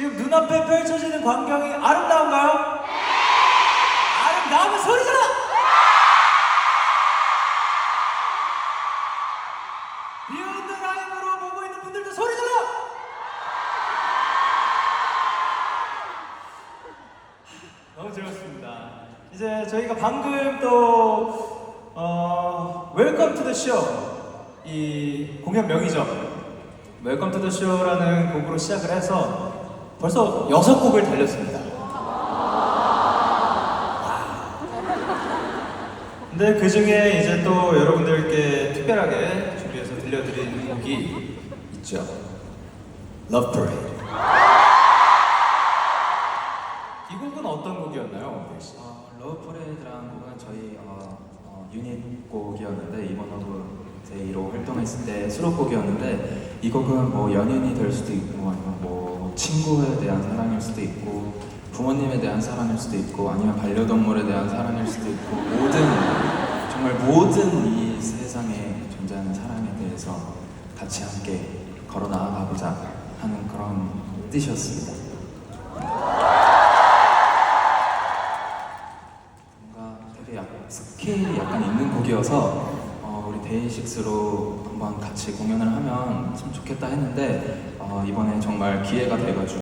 지금 눈앞에 펼쳐지는 광경이 아름다운가요? 아름다우면 소리 질러! 비욘드 라인으로 보고 있는 분들도 소리 질러! 너무 즐겁습니다. 이제 저희가 방금 또 어, 웰컴 투 더 쇼. 이 공연 명이죠. 웰컴 투 더 쇼라는 곡으로 시작을 해서 벌써 여섯 곡을 달렸습니다. 근데 그 중에 이제 또 여러분들께 특별하게 준비해서 들려드린 곡이 있죠. Love Parade. 이 곡은 어떤 곡이었나요? 어, 퍼레이드라는 곡은 저희 어, 어, 유닛 곡이었는데 이번 앨범 제2로 활동했을 때 수록곡이었는데 이 곡은 뭐 연인이 될 수도 있고 아니면 뭐 친구에 대한 사랑일 수도 있고 부모님에 대한 사랑일 수도 있고 아니면 반려동물에 대한 사랑일 수도 있고 모든 정말 모든 이 세상에 존재하는 사랑에 대해서 같이 함께 걸어 나아가보자 하는 그런 뜻이었습니다. 뭔가 되게 약, 스케일이 약간 있는 곡이어서 데이식스로 한번 같이 공연을 하면 참 좋겠다 했는데 어, 이번에 정말 기회가 돼가지고